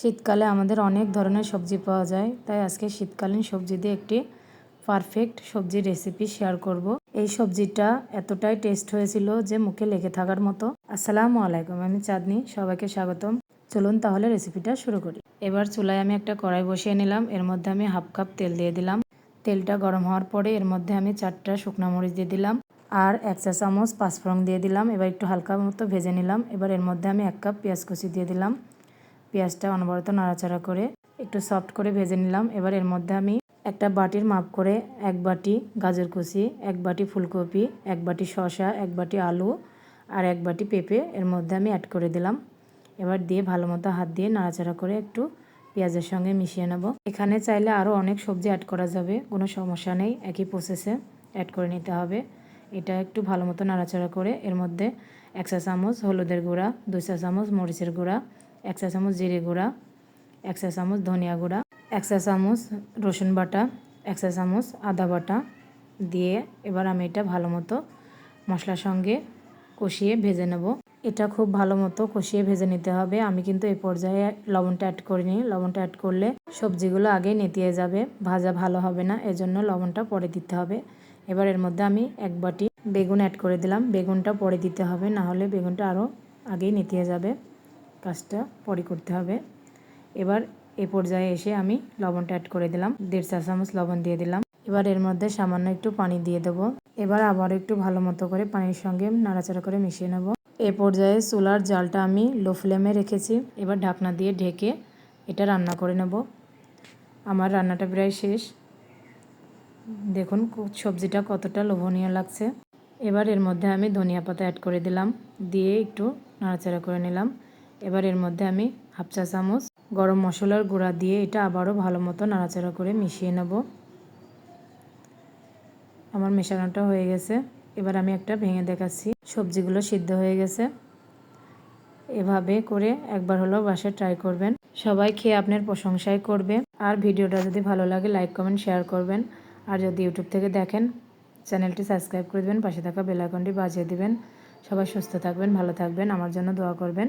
শীতকালে আমাদের অনেক ধরনের সবজি পাওয়া যায়, তাই আজকে শীতকালীন সবজি দিয়ে একটি পারফেক্ট সবজির রেসিপি শেয়ার করব। এই সবজিটা এতটাই টেস্ট হয়েছিল যে মুখে লেগে থাকার মতো। আসসালামু আলাইকুম, আমি চাঁদনি, সবাইকে স্বাগতম। চলুন তাহলে রেসিপিটা শুরু করি। এবার চুলায় আমি একটা কড়াই বসিয়ে নিলাম, এর মধ্যে আমি হাফ কাপ তেল দিয়ে দিলাম। তেলটা গরম হওয়ার পরে এর মধ্যে আমি চারটা শুকনো মরিচ দিয়ে দিলাম আর এক চা চামচ পাঁচফোড়ন দিয়ে দিলাম। এবার একটু হালকা মতো ভেজে নিলাম। এবার এর মধ্যে আমি এক কাপ পেঁয়াজ কুচি দিয়ে দিলাম। পেঁয়াজটা অনবরত নাড়াচাড়া করে একটু সফট করে ভেজে নিলাম। এবার এর মধ্যে আমি একটা বাটির মাপ করে এক বাটি গাজর কুচি, এক বাটি ফুলকপি, এক বাটি শসা, এক বাটি আলু আর এক বাটি পেঁপে এর মধ্যে আমি অ্যাড করে দিলাম। এবার দিয়ে ভালো মতো হাত দিয়ে নাড়াচাড়া করে একটু পেঁয়াজের সঙ্গে মিশিয়ে নেব। এখানে চাইলে আরও অনেক সবজি অ্যাড করা যাবে, কোনো সমস্যা নেই, একই প্রসেসে অ্যাড করে নিতে হবে। এটা একটু ভালো মতো নাড়াচাড়া করে এর মধ্যে এক চা চামচ হলুদের গুঁড়া, দুই চা চামচ মরিচের গুঁড়া এক চা চামচ জিরে গুঁড়া, এক চা চামচ ধনিয়া গুঁড়া, এক চা চামচ রসুন বাটা, এক চা চামচ আদা বাটা দিয়ে এবার আমি এটা ভালো মতো মশলার সঙ্গে কষিয়ে ভেজে নেব। এটা খুব ভালো মতো কষিয়ে ভেজে নিতে হবে। আমি কিন্তু এই পর্যায়ে লবণটা অ্যাড করিনি। লবণটা অ্যাড করলে সবজিগুলো আগেই নেতিয়ে যাবে, ভাজা ভালো হবে না, এজন্য লবণটা পরে দিতে হবে। এবার এর মধ্যে আমি এক বাটি বেগুন অ্যাড করে দিলাম। বেগুনটা পরে দিতে হবে, না হলে বেগুনটা আরও আগেই নেতিয়ে যাবে। কাজটা পরে করতে হবে। এবার এ পর্যায়ে এসে আমি লবণটা অ্যাড করে দিলাম। দেড় চা চামচ লবণ দিয়ে দিলাম। এবার এর মধ্যে সামান্য একটু পানি দিয়ে দেবো। এবার আবার একটু ভালো মতো করে পানির সঙ্গে নাড়াচাড়া করে মিশিয়ে নেব। এ পর্যায়ে চুলার জালটা আমি লো ফ্লেমে রেখেছি। এবার ঢাকনা দিয়ে ঢেকে এটা রান্না করে নেব। আমার রান্নাটা প্রায় শেষ। দেখুন সবজিটা কতটা লোভনীয় লাগছে। এবার এর মধ্যে আমি ধনিয়া পাতা অ্যাড করে দিলাম। দিয়ে একটু নাড়াচাড়া করে নিলাম। এবার এর মধ্যে আমি হাফ চা চামচ গরম মশলার গুঁড়া দিয়ে এটা আবারও ভালো মতো নাড়াচাড়া করে মিশিয়ে নেব। আমার মেশানোটা হয়ে গেছে। এবার আমি একটা ভেঙে দেখাচ্ছি। সবজিগুলো সিদ্ধ হয়ে গেছে। এভাবে করে একবার হলো বাসায় ট্রাই করবেন। সবাই খেয়ে আপনার প্রশংসাই করবে। আর ভিডিওটা যদি ভালো লাগে, লাইক, কমেন্ট, শেয়ার করবেন। আর যদি ইউটিউব থেকে দেখেন, চ্যানেলটি সাবস্ক্রাইব করে দেবেন। পাশে থাকা বেলাইকনটি বাজিয়ে দিবেন। সবাই সুস্থ থাকবেন, ভালো থাকবেন। আমার জন্য দোয়া করবেন।